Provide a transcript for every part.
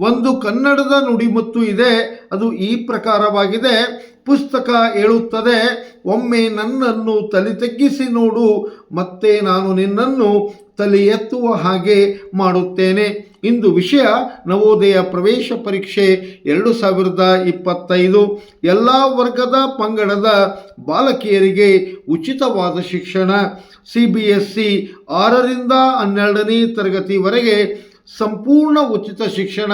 ಒಂದು ಕನ್ನಡದ ನುಡಿಮುತ್ತು ಇದೆ, ಅದು ಈ ಪ್ರಕಾರವಾಗಿದೆ. ಪುಸ್ತಕ ಹೇಳುತ್ತದೆ, ಒಮ್ಮೆ ನನ್ನನ್ನು ತಲೆ ತಗ್ಗಿಸಿ ನೋಡು, ಮತ್ತೆ ನಾನು ನಿನ್ನನ್ನು ತಲೆ ಎತ್ತುವ ಹಾಗೆ ಮಾಡುತ್ತೇನೆ. ಇಂದು ವಿಷಯ ನವೋದಯ ಪ್ರವೇಶ ಪರೀಕ್ಷೆ ಎರಡು ಸಾವಿರದ ಇಪ್ಪತ್ತೈದು. ಎಲ್ಲ ವರ್ಗದ ಪಂಗಡದ ಬಾಲಕಿಯರಿಗೆ ಉಚಿತವಾದ ಶಿಕ್ಷಣ. ಸಿ ಬಿ ಎಸ್ ಸಿ ಆರರಿಂದ ಹನ್ನೆರಡನೇ ತರಗತಿವರೆಗೆ ಸಂಪೂರ್ಣ ಉಚಿತ ಶಿಕ್ಷಣ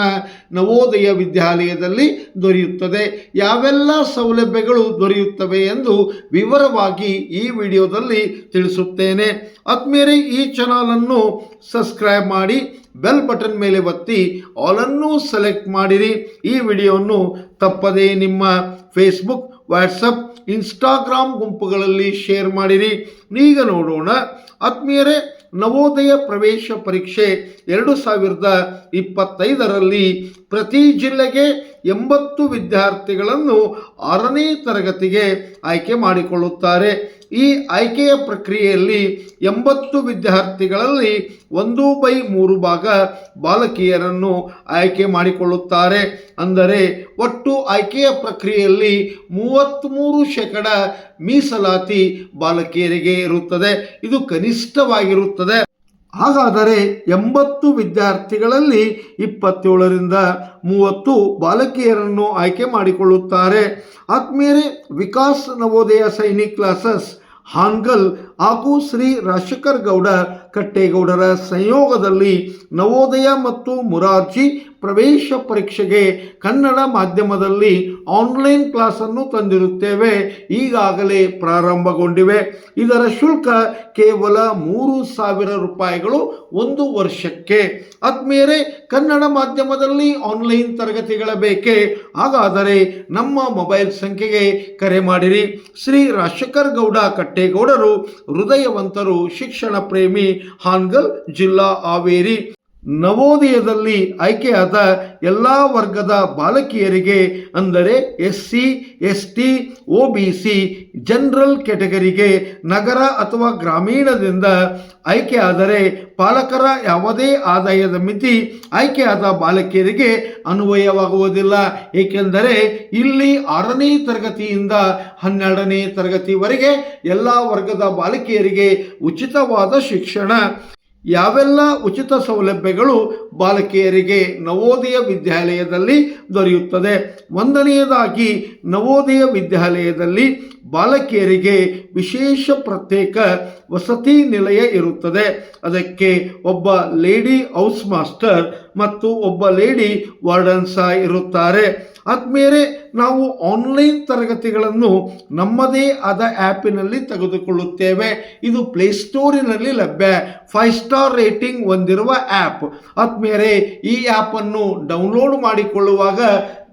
ನವೋದಯ ವಿದ್ಯಾಲಯದಲ್ಲಿ ದೊರೆಯುತ್ತದೆ. ಯಾವೆಲ್ಲ ಸೌಲಭ್ಯಗಳು ದೊರೆಯುತ್ತವೆ ಎಂದು ವಿವರವಾಗಿ ಈ ವಿಡಿಯೋದಲ್ಲಿ ತಿಳಿಸುತ್ತೇನೆ. ಅದ್ಮೇಲೆ ಈ ಚಾನಲನ್ನು ಸಬ್ಸ್ಕ್ರೈಬ್ ಮಾಡಿ, ಬೆಲ್ ಬಟನ್ ಮೇಲೆ ಒತ್ತಿ ಆಲನ್ನು ಸೆಲೆಕ್ಟ್ ಮಾಡಿರಿ. ಈ ವಿಡಿಯೋವನ್ನು ತಪ್ಪದೇ ನಿಮ್ಮ ಫೇಸ್ಬುಕ್, ವಾಟ್ಸಪ್, ಇನ್ಸ್ಟಾಗ್ರಾಮ್ ಗುಂಪುಗಳಲ್ಲಿ ಶೇರ್ ಮಾಡಿರಿ. ಈಗ ನೋಡೋಣ. ಆತ್ಮೀಯರೇ ನವೋದಯ ಪ್ರವೇಶ ಪರೀಕ್ಷೆ ಎರಡು ಸಾವಿರದ ಇಪ್ಪತ್ತೈದರಲ್ಲಿ ಪ್ರತಿ ಜಿಲ್ಲೆಗೆ ಎಂಬತ್ತು ವಿದ್ಯಾರ್ಥಿಗಳನ್ನು ಆರನೇ ತರಗತಿಗೆ ಆಯ್ಕೆ ಮಾಡಿಕೊಳ್ಳುತ್ತಾರೆ. ಈ ಆಯ್ಕೆಯ ಪ್ರಕ್ರಿಯೆಯಲ್ಲಿ ಎಂಬತ್ತು ವಿದ್ಯಾರ್ಥಿಗಳಲ್ಲಿ ಒಂದು ಬೈ ಮೂರು ಭಾಗ ಬಾಲಕಿಯರನ್ನು ಆಯ್ಕೆ ಮಾಡಿಕೊಳ್ಳುತ್ತಾರೆ. ಅಂದರೆ ಒಟ್ಟು ಆಯ್ಕೆಯ ಪ್ರಕ್ರಿಯೆಯಲ್ಲಿ ಮೂವತ್ತ್ಮೂರು ಶೇಕಡ ಮೀಸಲಾತಿ ಬಾಲಕಿಯರಿಗೆ ಇರುತ್ತದೆ. ಇದು ಕನಿಷ್ಠವಾಗಿರುತ್ತದೆ. ಹಾಗಾದರೆ ಎಂಬತ್ತು ವಿದ್ಯಾರ್ಥಿಗಳಲ್ಲಿ ಇಪ್ಪತ್ತೇಳರಿಂದ ಮೂವತ್ತು ಬಾಲಕಿಯರನ್ನು ಆಯ್ಕೆ ಮಾಡಿಕೊಳ್ಳುತ್ತಾರೆ. ಆದ್ಮೇಲೆ ವಿಕಾಸ್ ನವೋದಯ ಸೈನಿಕ್ ಕ್ಲಾಸಸ್ ಹಾನ್ಗಲ್ ಹಾಗೂ ಶ್ರೀ ರಾಜಶೇಖರ್ ಗೌಡ ಕಟ್ಟೇಗೌಡರ ಸಂಯೋಗದಲ್ಲಿ ನವೋದಯ ಮತ್ತು ಮುರಾರ್ಜಿ ಪ್ರವೇಶ ಪರೀಕ್ಷೆಗೆ ಕನ್ನಡ ಮಾಧ್ಯಮದಲ್ಲಿ ಆನ್ಲೈನ್ ಕ್ಲಾಸನ್ನು ತಂದಿರುತ್ತೇವೆ. ಈಗಾಗಲೇ ಪ್ರಾರಂಭಗೊಂಡಿವೆ. ಇದರ ಶುಲ್ಕ ಕೇವಲ ಮೂರು ಸಾವಿರ ರೂಪಾಯಿಗಳು ಒಂದು ವರ್ಷಕ್ಕೆ. ಆದ್ಮೇಲೆ ಕನ್ನಡ ಮಾಧ್ಯಮದಲ್ಲಿ ಆನ್ಲೈನ್ ತರಗತಿಗಳ ಬೇಕೆ. ಹಾಗಾದರೆ ನಮ್ಮ ಮೊಬೈಲ್ ಸಂಖ್ಯೆಗೆ ಕರೆ ಮಾಡಿರಿ. ಶ್ರೀ ರಾಜಶೇಖರ್ ಗೌಡ ಕಟ್ಟೇಗೌಡರು ಹೃದಯವಂತರು ಶಿಕ್ಷಣ ಪ್ರೇಮಿ ಹಾನ್ಗಲ್ ಜಿಲ್ಲಾ ಹಾವೇರಿ. ನವೋದಯದಲ್ಲಿ ಆಯ್ಕೆಯಾದ ಎಲ್ಲ ವರ್ಗದ ಬಾಲಕಿಯರಿಗೆ ಅಂದರೆ S C S T O B C general ಕೆಟಗರಿಗೆ ನಗರ ಅಥವಾ ಗ್ರಾಮೀಣದಿಂದ ಆಯ್ಕೆಯಾದರೆ ಪಾಲಕರ ಯಾವುದೇ ಆದಾಯದ ಮಿತಿ ಆಯ್ಕೆಯಾದ ಬಾಲಕಿಯರಿಗೆ ಅನ್ವಯವಾಗುವುದಿಲ್ಲ. ಏಕೆಂದರೆ ಇಲ್ಲಿ ಆರನೇ ತರಗತಿಯಿಂದ ಹನ್ನೆರಡನೇ ತರಗತಿವರೆಗೆ ಎಲ್ಲ ವರ್ಗದ ಬಾಲಕಿಯರಿಗೆ ಉಚಿತವಾದ ಶಿಕ್ಷಣ ಯಾವೆಲ್ಲ ಉಚಿತ ಸೌಲಭ್ಯಗಳು ಬಾಲಕಿಯರಿಗೆ ನವೋದಯ ವಿದ್ಯಾಲಯದಲ್ಲಿ ದೊರೆಯುತ್ತದೆ? ಒಂದನೆಯದಾಗಿ, ನವೋದಯ ವಿದ್ಯಾಲಯದಲ್ಲಿ ಬಾಲಕಿಯರಿಗೆ ವಿಶೇಷ ಪ್ರತ್ಯೇಕ ವಸತಿ ನಿಲಯ ಇರುತ್ತದೆ. ಅದಕ್ಕೆ ಒಬ್ಬ ಲೇಡಿ ಹೌಸ್ ಮಾಸ್ಟರ್ ಮತ್ತು ಒಬ್ಬ ಲೇಡಿ ವಾರ್ಡನ್ ಸಹ ಇರುತ್ತಾರೆ. ಆದ್ಮೇಲೆ ನಾವು ಆನ್ಲೈನ್ ತರಗತಿಗಳನ್ನು ನಮ್ಮದೇ ಆದ ಆ್ಯಪಿನಲ್ಲಿ ತೆಗೆದುಕೊಳ್ಳುತ್ತೇವೆ. ಇದು ಪ್ಲೇಸ್ಟೋರಿನಲ್ಲಿ ಲಭ್ಯ. ಫೈವ್ ಸ್ಟಾರ್ ರೇಟಿಂಗ್ ಹೊಂದಿರುವ ಆ್ಯಪ್ ಆದ್ಮೇಲೆ ಈ ಆ್ಯಪನ್ನು ಡೌನ್ಲೋಡ್ ಮಾಡಿಕೊಳ್ಳುವಾಗ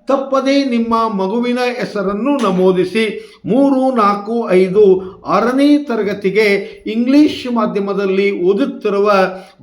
ತಪ್ಪದೇ ನಿಮ್ಮ ಮಗುವಿನ ಹೆಸರನ್ನು ನಮೂದಿಸಿ. ಮೂರು, ನಾಲ್ಕು, ಐದು, ಆರನೇ ತರಗತಿಗೆ ಇಂಗ್ಲಿಷ್ ಮಾಧ್ಯಮದಲ್ಲಿ ಓದುತ್ತಿರುವ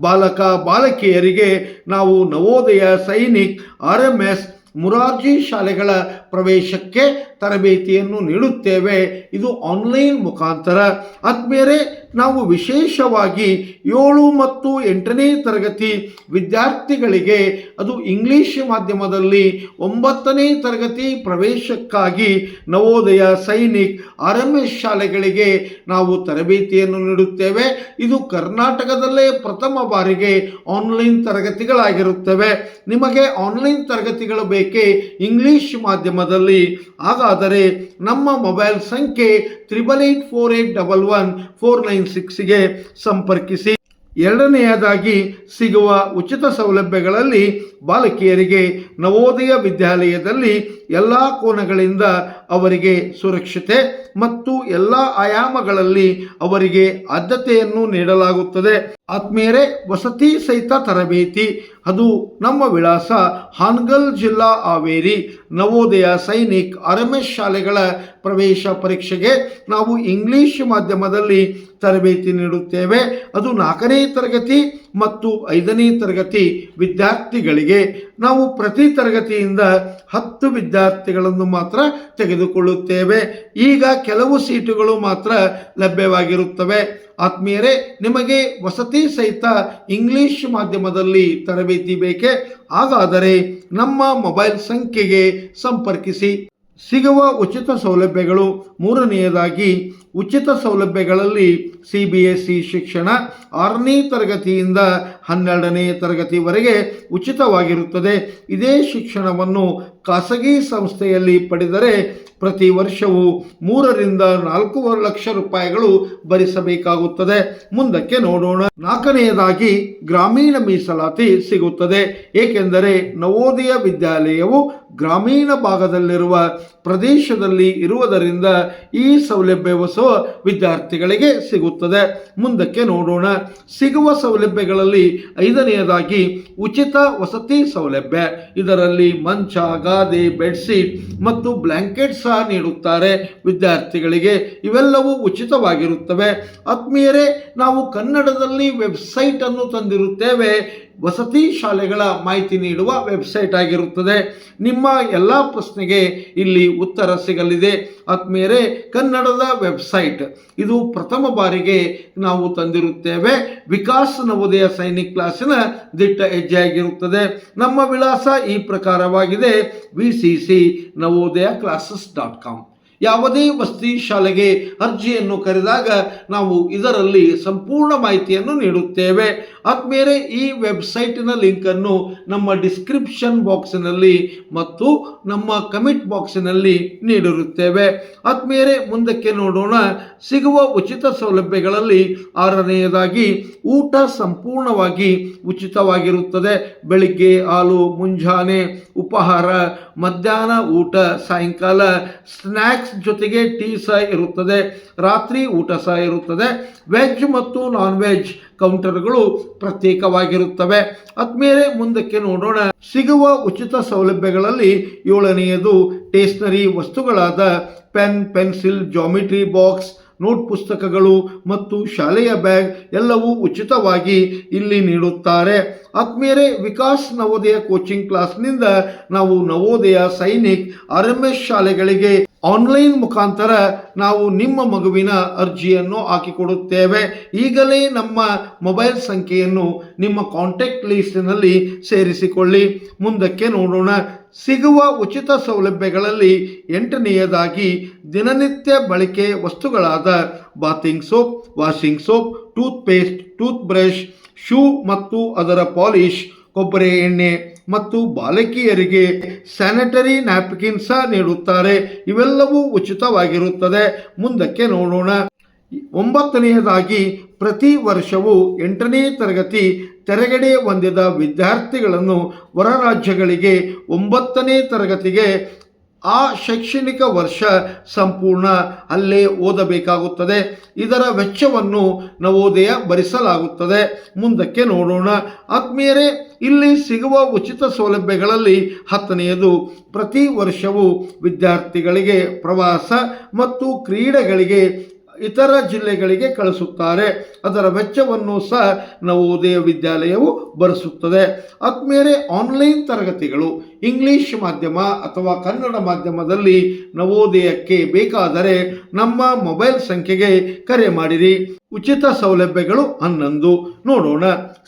ಬಾಲಕ, ಬಾಲಕಿಯರಿಗೆ ನಾವು Navodaya Sainik R M S Morarji ಶಾಲೆಗಳ ಪ್ರವೇಶಕ್ಕೆ ತರಬೇತಿಯನ್ನು ನೀಡುತ್ತೇವೆ. ಇದು ಆನ್ಲೈನ್ ಮುಖಾಂತರ. ಆದ್ಮೇಲೆ ನಾವು ವಿಶೇಷವಾಗಿ ಏಳು ಮತ್ತು ಎಂಟನೇ ತರಗತಿ ವಿದ್ಯಾರ್ಥಿಗಳಿಗೆ ಅದು ಇಂಗ್ಲಿಷ್ ಮಾಧ್ಯಮದಲ್ಲಿ ಒಂಬತ್ತನೇ ತರಗತಿ ಪ್ರವೇಶಕ್ಕಾಗಿ ನವೋದಯ ಸೈನಿಕ್ ಆರ್ ಶಾಲೆಗಳಿಗೆ ನಾವು ತರಬೇತಿಯನ್ನು ನೀಡುತ್ತೇವೆ. ಇದು ಕರ್ನಾಟಕದಲ್ಲೇ ಪ್ರಥಮ ಬಾರಿಗೆ ಆನ್ಲೈನ್ ತರಗತಿಗಳಾಗಿರುತ್ತವೆ. ನಿಮಗೆ ಆನ್ಲೈನ್ ತರಗತಿಗಳು ಬೇಕೇ ಇಂಗ್ಲಿಷ್ ಮಾಧ್ಯಮದಲ್ಲಿ. ಹಾಗಾದರೆ ನಮ್ಮ ಮೊಬೈಲ್ ಸಂಖ್ಯೆ triple eight four eight double one four nine ಸಿಕ್ಸ್ಗೆ ಸಂಪರ್ಕಿಸಿ. ಎರಡನೆಯದಾಗಿ, ಸಿಗುವ ಉಚಿತ ಸೌಲಭ್ಯಗಳಲ್ಲಿ ಬಾಲಕಿಯರಿಗೆ ನವೋದಯ ವಿದ್ಯಾಲಯದಲ್ಲಿ ಎಲ್ಲ ಕೋನಗಳಿಂದ ಅವರಿಗೆ ಸುರಕ್ಷತೆ ಮತ್ತು ಎಲ್ಲ ಆಯಾಮಗಳಲ್ಲಿ ಅವರಿಗೆ ಆದ್ಯತೆಯನ್ನು ನೀಡಲಾಗುತ್ತದೆ. ಆತ್ಮೇರೆ ವಸತಿ ಸಹಿತ ತರಬೇತಿ, ಅದು ನಮ್ಮ ವಿಳಾಸ ಹಾನಗಲ್ ಜಿಲ್ಲಾ ಹಾವೇರಿ, ನವೋದಯ ಸೈನಿಕ್ ಆರ್ ಶಾಲೆಗಳ ಪ್ರವೇಶ ಪರೀಕ್ಷೆಗೆ ನಾವು ಇಂಗ್ಲಿಷ್ ಮಾಧ್ಯಮದಲ್ಲಿ ತರಬೇತಿ ನೀಡುತ್ತೇವೆ. ಅದು ನಾಲ್ಕನೇ ತರಗತಿ ಮತ್ತು ಐದನೇ ತರಗತಿ ವಿದ್ಯಾರ್ಥಿಗಳಿಗೆ ನಾವು ಪ್ರತಿ ತರಗತಿಯಿಂದ ಹತ್ತು ವಿದ್ಯಾರ್ಥಿಗಳನ್ನು ಮಾತ್ರ ತೆಗೆದುಕೊಳ್ಳುತ್ತೇವೆ. ಈಗ ಕೆಲವು ಸೀಟುಗಳು ಮಾತ್ರ ಲಭ್ಯವಾಗಿರುತ್ತವೆ. ಆತ್ಮೀಯರೇ, ನಿಮಗೆ ವಸತಿ ಸಹಿತ ಇಂಗ್ಲಿಷ್ ಮಾಧ್ಯಮದಲ್ಲಿ ತರಬೇತಿ ಬೇಕೇ? ಹಾಗಾದರೆ ನಮ್ಮ ಮೊಬೈಲ್ ಸಂಖ್ಯೆಗೆ ಸಂಪರ್ಕಿಸಿ. ಸಿಗುವ ಉಚಿತ ಸೌಲಭ್ಯಗಳು ಮೂರನೆಯದಾಗಿ, ಉಚಿತ ಸೌಲಭ್ಯಗಳಲ್ಲಿ ಸಿ ಬಿ ಎಸ್ ಸಿ ಶಿಕ್ಷಣ ಆರನೇ ತರಗತಿಯಿಂದ ಹನ್ನೆರಡನೇ ತರಗತಿವರೆಗೆ ಉಚಿತವಾಗಿರುತ್ತದೆ. ಇದೇ ಶಿಕ್ಷಣವನ್ನು ಖಾಸಗಿ ಸಂಸ್ಥೆಯಲ್ಲಿ ಪಡೆದರೆ ಪ್ರತಿ ವರ್ಷವೂ ಮೂರರಿಂದ ನಾಲ್ಕೂವರೆ ಲಕ್ಷ ರೂಪಾಯಿಗಳು ಭರಿಸಬೇಕಾಗುತ್ತದೆ. ಮುಂದಕ್ಕೆ ನೋಡೋಣ. ನಾಲ್ಕನೆಯದಾಗಿ ಗ್ರಾಮೀಣ ಮೀಸಲಾತಿ ಸಿಗುತ್ತದೆ. ಏಕೆಂದರೆ ನವೋದಯ ವಿದ್ಯಾಲಯವು ಗ್ರಾಮೀಣ ಭಾಗದಲ್ಲಿರುವ ಪ್ರದೇಶದಲ್ಲಿ ಇರುವುದರಿಂದ ಈ ಸೌಲಭ್ಯವು ವಿದ್ಯಾರ್ಥಿಗಳಿಗೆ ಸಿಗುತ್ತದೆ. ಮುಂದಕ್ಕೆ ನೋಡೋಣ. ಸಿಗುವ ಸೌಲಭ್ಯಗಳಲ್ಲಿ ಐದನೆಯದಾಗಿ ಉಚಿತ ವಸತಿ ಸೌಲಭ್ಯ. ಇದರಲ್ಲಿ ಮಂಚ, ಗಾದೆ ಬೆಡ್ಶೀಟ್ ಮತ್ತು ಬ್ಲ್ಯಾಂಕೆಟ್ ಸಹ ನೀಡುತ್ತಾರೆ ವಿದ್ಯಾರ್ಥಿಗಳಿಗೆ. ಇವೆಲ್ಲವೂ ಉಚಿತವಾಗಿರುತ್ತವೆ. ಆತ್ಮೀಯರೇ, ನಾವು ಕನ್ನಡದಲ್ಲಿ ವೆಬ್ಸೈಟ್ ಅನ್ನು ತಂದಿರುತ್ತೇವೆ. ವಸತಿ ಶಾಲೆಗಳ ಮಾಹಿತಿ ನೀಡುವ ವೆಬ್ಸೈಟ್ ಆಗಿರುತ್ತದೆ. ನಿಮ್ಮ ಎಲ್ಲ ಪ್ರಶ್ನೆಗೆ ಇಲ್ಲಿ ಉತ್ತರ ಸಿಗಲಿದೆ. ಆತ್ಮೀಯರೇ, ಕನ್ನಡದ ವೆಬ್ಸೈಟ್. ಇದು ಪ್ರಥಮ ಬಾರಿಗೆ ನಾವು ತಂದಿರುತ್ತೇವೆ. ವಿಕಾಸ್ ನವೋದಯ ಸೈನಿಕ್ ಕ್ಲಾಸಿನ ದಿಟ್ಟ ಹೆಜ್ಜೆಯಾಗಿರುತ್ತದೆ. ನಮ್ಮ ವಿಳಾಸ ಈ ಪ್ರಕಾರವಾಗಿದೆ. V C C Navodaya classes dot com ಯಾವುದೇ ವಸತಿ ಶಾಲೆಗೆ ಅರ್ಜಿಯನ್ನು ಕರೆದಾಗ ನಾವು ಇದರಲ್ಲಿ ಸಂಪೂರ್ಣ ಮಾಹಿತಿಯನ್ನು ನೀಡುತ್ತೇವೆ. ಆದ್ಮೇಲೆ ಈ ವೆಬ್ಸೈಟಿನ ಲಿಂಕನ್ನು ನಮ್ಮ ಡಿಸ್ಕ್ರಿಪ್ಷನ್ ಬಾಕ್ಸಿನಲ್ಲಿ ಮತ್ತು ನಮ್ಮ ಕಮೆಂಟ್ ಬಾಕ್ಸಿನಲ್ಲಿ ನೀಡಿರುತ್ತೇವೆ. ಆದ್ಮೇಲೆ ಮುಂದಕ್ಕೆ ನೋಡೋಣ. ಸಿಗುವ ಉಚಿತ ಸೌಲಭ್ಯಗಳಲ್ಲಿ ಆರನೆಯದಾಗಿ ಊಟ ಸಂಪೂರ್ಣವಾಗಿ ಉಚಿತವಾಗಿರುತ್ತದೆ. ಬೆಳಿಗ್ಗೆ ಹಾಲು, ಮುಂಜಾನೆ, ಉಪಹಾರ, ಮಧ್ಯಾಹ್ನ ಊಟ, ಸಾಯಂಕಾಲ ಸ್ನ್ಯಾಕ್ಸ್ ಜೊತೆಗೆ ಟೀ ಸಹ ಇರುತ್ತದೆ, ರಾತ್ರಿ ಊಟ ಸಹ ಇರುತ್ತದೆ. ವೆಜ್ ಮತ್ತು ನಾನ್ ವೆಜ್ ಕೌಂಟರ್ಗಳು ಪ್ರತ್ಯೇಕವಾಗಿರುತ್ತವೆ. ಆದ್ಮೇಲೆ ಮುಂದಕ್ಕೆ ನೋಡೋಣ. ಸಿಗುವ ಉಚಿತ ಸೌಲಭ್ಯಗಳಲ್ಲಿ ಏಳನೆಯದು ಟೇಸ್ನರಿ ವಸ್ತುಗಳಾದ pen, pencil, geometry box, note ಪುಸ್ತಕಗಳು ಮತ್ತು ಶಾಲೆಯ ಬ್ಯಾಗ್ ಎಲ್ಲವೂ ಉಚಿತವಾಗಿ ಇಲ್ಲಿ ನೀಡುತ್ತಾರೆ. ಆದ್ಮೇಲೆ ವಿಕಾಸ್ ನವೋದಯ ಕೋಚಿಂಗ್ ಕ್ಲಾಸ್ನಿಂದ ನಾವು ನವೋದಯ ಸೈನಿಕ್ ಆರ್ ಎಸ್ ಶಾಲೆಗಳಿಗೆ ಆನ್ಲೈನ್ ಮುಖಾಂತರ ನಾವು ನಿಮ್ಮ ಮಗುವಿನ ಅರ್ಜಿಯನ್ನು ಹಾಕಿಕೊಡುತ್ತೇವೆ. ಈಗಲೇ ನಮ್ಮ ಮೊಬೈಲ್ ಸಂಖ್ಯೆಯನ್ನು ನಿಮ್ಮ ಕಾಂಟ್ಯಾಕ್ಟ್ ಲಿಸ್ಟಿನಲ್ಲಿ ಸೇರಿಸಿಕೊಳ್ಳಿ. ಮುಂದಕ್ಕೆ ನೋಡೋಣ. ಸಿಗುವ ಉಚಿತ ಸೌಲಭ್ಯಗಳಲ್ಲಿ ಎಂಟನೆಯದಾಗಿ ದಿನನಿತ್ಯ ಬಳಕೆ ವಸ್ತುಗಳಾದ bathing soap, washing soap toothpaste toothbrush shoe ಮತ್ತು ಅದರ ಪಾಲಿಶ್, ಕೊಬ್ಬರಿ ಎಣ್ಣೆ ಮತ್ತು ಬಾಲಕಿಯರಿಗೆ ಸ್ಯಾನಿಟರಿ ನ್ಯಾಪ್ಕಿನ್ ಸಹ ನೀಡುತ್ತಾರೆ. ಇವೆಲ್ಲವೂ ಉಚಿತವಾಗಿರುತ್ತದೆ. ಮುಂದಕ್ಕೆ ನೋಡೋಣ. ಒಂಬತ್ತನೆಯದಾಗಿ, ಪ್ರತಿ ವರ್ಷವೂ ಎಂಟನೇ ತರಗತಿ ತೆರೆಗಡೆ ಹೊಂದಿದ ವಿದ್ಯಾರ್ಥಿಗಳನ್ನು ಹೊರ ರಾಜ್ಯಗಳಿಗೆ ಒಂಬತ್ತನೇ ತರಗತಿಗೆ ಆ ಶೈಕ್ಷಣಿಕ ವರ್ಷ ಸಂಪೂರ್ಣ ಅಲ್ಲೇ ಓದಬೇಕಾಗುತ್ತದೆ. ಇದರ ವೆಚ್ಚವನ್ನು ನವೋದಯ ಭರಿಸಲಾಗುತ್ತದೆ. ಮುಂದಕ್ಕೆ ನೋಡೋಣ. ಆತ್ಮೀಯರೇ, ಇಲ್ಲಿ ಸಿಗುವ ಉಚಿತ ಸೌಲಭ್ಯಗಳಲ್ಲಿ ಹತ್ತನೆಯದು, ಪ್ರತಿ ವರ್ಷವೂ ವಿದ್ಯಾರ್ಥಿಗಳಿಗೆ ಪ್ರವಾಸ ಮತ್ತು ಕ್ರೀಡೆಗಳಿಗೆ ಇತರ ಜಿಲ್ಲೆಗಳಿಗೆ ಕಳಿಸುತ್ತಾರೆ. ಅದರ ವೆಚ್ಚವನ್ನು ಸಹ ನವೋದಯ ವಿದ್ಯಾಲಯವು ಭರಿಸುತ್ತದೆ. ಆದ್ಮೇಲೆ ಆನ್ಲೈನ್ ತರಗತಿಗಳು, ಇಂಗ್ಲಿಷ್ ಮಾಧ್ಯಮ ಅಥವಾ ಕನ್ನಡ ಮಾಧ್ಯಮದಲ್ಲಿ ನವೋದಯಕ್ಕೆ ಬೇಕಾದರೆ ನಮ್ಮ ಮೊಬೈಲ್ ಸಂಖ್ಯೆಗೆ ಕರೆ ಮಾಡಿರಿ. ಉಚಿತ ಸೌಲಭ್ಯಗಳು ಹನ್ನೊಂದು. ನೋಡೋಣ.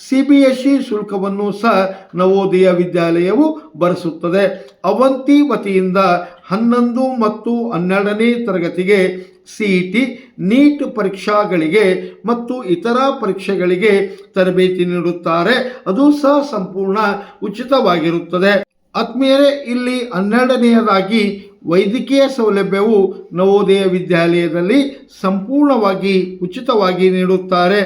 ಸಿ ಬಿ ಎಸ್ ಇ ಶುಲ್ಕವನ್ನು ಸಹ ನವೋದಯ ವಿದ್ಯಾಲಯವು ಭರಿಸುತ್ತದೆ. ಅವಂತಿ ವತಿಯಿಂದ ಹನ್ನೊಂದು ಮತ್ತು ಹನ್ನೆರಡನೇ ತರಗತಿಗೆ ಸಿ ಇ ಟಿ ನೀಟ್ ಪರೀಕ್ಷಾಗಳಿಗೆ ಮತ್ತು ಇತರ ಪರೀಕ್ಷೆಗಳಿಗೆ ತರಬೇತಿ ನೀಡುತ್ತಾರೆ. ಅದು ಸಹ ಸಂಪೂರ್ಣ ಉಚಿತವಾಗಿರುತ್ತದೆ. ಆತ್ಮೀಯರೇ, ಇಲ್ಲಿ ಹನ್ನೆರಡನೆಯದಾಗಿ ವೈದ್ಯಕೀಯ ಸೌಲಭ್ಯವು ನವೋದಯ ವಿದ್ಯಾಲಯದಲ್ಲಿ ಸಂಪೂರ್ಣವಾಗಿ ಉಚಿತವಾಗಿ ನೀಡುತ್ತಾರೆ.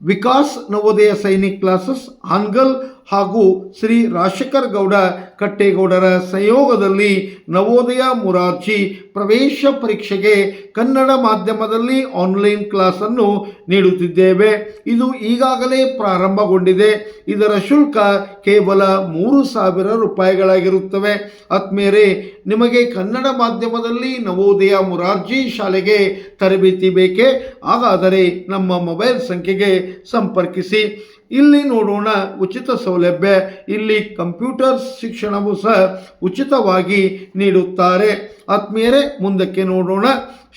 ವಿಕಾಸ್ ನವೋದಯ ಸೈನಿಕ್ ಕ್ಲಾಸಸ್, ಹಾನ್ಗಲ್ ಹಾಗೂ ಶ್ರೀ ರಾಜಶೇಖರ್ ಗೌಡ ಕಟ್ಟೇಗೌಡರ ಸಂಯೋಗದಲ್ಲಿ ನವೋದಯ ಮುರಾರ್ಜಿ ಪ್ರವೇಶ ಪರೀಕ್ಷೆಗೆ ಕನ್ನಡ ಮಾಧ್ಯಮದಲ್ಲಿ ಆನ್ಲೈನ್ ಕ್ಲಾಸನ್ನು ನೀಡುತ್ತಿದ್ದೇವೆ. ಇದು ಈಗಾಗಲೇ ಪ್ರಾರಂಭಗೊಂಡಿದೆ. ಇದರ ಶುಲ್ಕ ಕೇವಲ ಮೂರು ಸಾವಿರ ರೂಪಾಯಿಗಳಾಗಿರುತ್ತವೆ. ಆತ್ಮೇರೆ ನಿಮಗೆ ಕನ್ನಡ ಮಾಧ್ಯಮದಲ್ಲಿ ನವೋದಯ ಮುರಾರ್ಜಿ ಶಾಲೆಗೆ ತರಬೇತಿ ಬೇಕೇ? ಹಾಗಾದರೆ ನಮ್ಮ ಮೊಬೈಲ್ ಸಂಖ್ಯೆಗೆ ಸಂಪರ್ಕಿಸಿ. ಇಲ್ಲಿ ನೋಡೋಣ ಉಚಿತ ಸೌಲಭ್ಯ ಇಲ್ಲಿ ಕಂಪ್ಯೂಟರ್ ಶಿಕ್ಷಣವೂ ಸಹ ಉಚಿತವಾಗಿ ನೀಡುತ್ತಾರೆ. ಆತ್ಮೀಯರೇ, ಮುಂದಕ್ಕೆ ನೋಡೋಣ.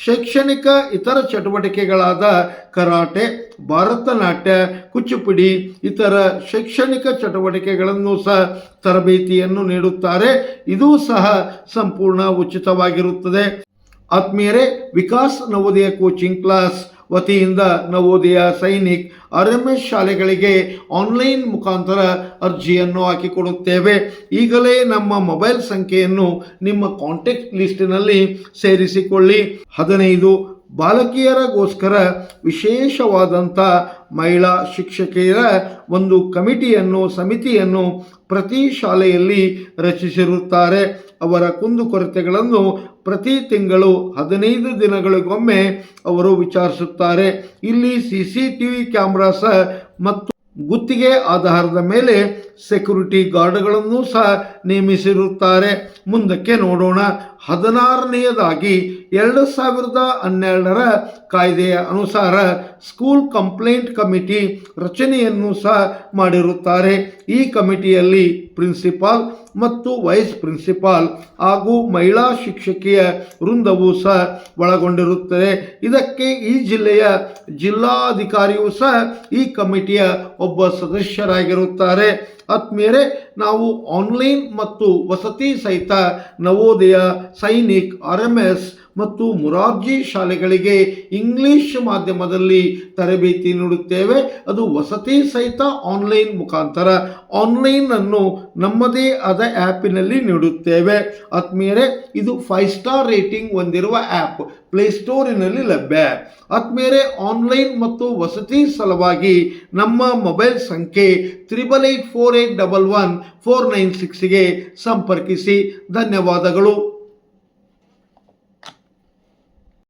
ಶೈಕ್ಷಣಿಕ ಇತರ ಚಟುವಟಿಕೆಗಳಾದ ಕರಾಟೆ, ಭರತನಾಟ್ಯ ಕುಚ್ಚುಪುಡಿ ಇತರ ಶೈಕ್ಷಣಿಕ ಚಟುವಟಿಕೆಗಳನ್ನು ಸಹ ತರಬೇತಿಯನ್ನು ನೀಡುತ್ತಾರೆ. ಇದೂ ಸಹ ಸಂಪೂರ್ಣ ಉಚಿತವಾಗಿರುತ್ತದೆ. ಆತ್ಮೀಯರೇ, ವಿಕಾಸ್ ನವೋದಯ ಕೋಚಿಂಗ್ ಕ್ಲಾಸ್ ವತಿಯಿಂದ ನವೋದಯ ಸೈನಿಕ್ ಆರ್ ಶಾಲೆಗಳಿಗೆ ಆನ್ಲೈನ್ ಮುಖಾಂತರ ಅರ್ಜಿಯನ್ನು ಹಾಕಿಕೊಡುತ್ತೇವೆ. ಈಗಲೇ ನಮ್ಮ ಮೊಬೈಲ್ ಸಂಖ್ಯೆಯನ್ನು ನಿಮ್ಮ ಕಾಂಟ್ಯಾಕ್ಟ್ ಲಿಸ್ಟಿನಲ್ಲಿ ಸೇರಿಸಿಕೊಳ್ಳಿ. ಹದಿನೈದು, ಬಾಲಕಿಯರಗೋಸ್ಕರ ವಿಶೇಷವಾದಂಥ ಮಹಿಳಾ ಶಿಕ್ಷಕಿಯರ ಒಂದು ಕಮಿಟಿಯನ್ನು, ಸಮಿತಿಯನ್ನು ಪ್ರತಿ ಶಾಲೆಯಲ್ಲಿ ರಚಿಸಿರುತ್ತಾರೆ. ಅವರ ಕುಂದುಕೊರತೆಗಳನ್ನು ಪ್ರತಿ ತಿಂಗಳು ಹದಿನೈದು ದಿನಗಳಿಗೊಮ್ಮೆ ಅವರು ವಿಚಾರಿಸುತ್ತಾರೆ. ಇಲ್ಲಿ C C T V cameras ಮತ್ತು ಗುತ್ತಿಗೆ ಆಧಾರದ ಮೇಲೆ ಸೆಕ್ಯೂರಿಟಿ ಗಾರ್ಡ್ಗಳನ್ನು ಸಹ ನೇಮಿಸಿರುತ್ತಾರೆ. ಮುಂದಕ್ಕೆ ನೋಡೋಣ. ಹದಿನಾರನೆಯದಾಗಿ ಎರಡು ಸಾವಿರದ ಹನ್ನೆರಡರ ಕಾಯ್ದೆಯ ಅನುಸಾರ ಸ್ಕೂಲ್ ಕಂಪ್ಲೇಂಟ್ ಕಮಿಟಿ ರಚನೆಯನ್ನು ಸಹ ಮಾಡಿರುತ್ತಾರೆ. ಈ ಕಮಿಟಿಯಲ್ಲಿ ಪ್ರಿನ್ಸಿಪಾಲ್ ಮತ್ತು ವೈಸ್ ಪ್ರಿನ್ಸಿಪಾಲ್ ಹಾಗೂ ಮಹಿಳಾ ಶಿಕ್ಷಕಿಯ ವೃಂದವೂ ಸಹ ಒಳಗೊಂಡಿರುತ್ತದೆ. ಇದಕ್ಕೆ ಈ ಜಿಲ್ಲೆಯ ಜಿಲ್ಲಾಧಿಕಾರಿಯೂ ಸಹ ಈ ಕಮಿಟಿಯ ಒಬ್ಬ ಸದಸ್ಯರಾಗಿರುತ್ತಾರೆ. ಆತ್ಮೀಯರೇ ನಾವು ಆನ್ಲೈನ್ ಮತ್ತು ವಸತಿ ಸಹಿತ ನವೋದಯ ಸೈನಿಕ್ ಆರ್ ಎಂ ಮತ್ತು ಮುರಾರ್ಜಿ ಶಾಲೆಗಳಿಗೆ ಇಂಗ್ಲಿಷ್ ಮಾಧ್ಯಮದಲ್ಲಿ ತರಬೇತಿ ನೀಡುತ್ತೇವೆ. ಅದು ವಸತಿ ಸಹಿತ ಆನ್ಲೈನ್ ಮುಖಾಂತರ ಆನ್ಲೈನ್ ಅನ್ನು ನಮ್ಮದೇ ಆದ ಆ್ಯಪಿನಲ್ಲಿ ನೀಡುತ್ತೇವೆ. ಆತ್ಮೀಯರೇ, ಇದು ಫೈವ್ ಸ್ಟಾರ್ ರೇಟಿಂಗ್ ಹೊಂದಿರುವ ಆ್ಯಪ್. ಪ್ಲೇಸ್ಟೋರಿನಲ್ಲಿ ಲಭ್ಯ. ಆತ್ಮೀಯರೇ, ಆನ್ಲೈನ್ ಮತ್ತು ವಸತಿ ಸಲುವಾಗಿ ನಮ್ಮ ಮೊಬೈಲ್ ಸಂಖ್ಯೆ triple eight four eight double one four nine ಸಿಕ್ಸ್ಗೆ ಸಂಪರ್ಕಿಸಿ. ಧನ್ಯವಾದಗಳು.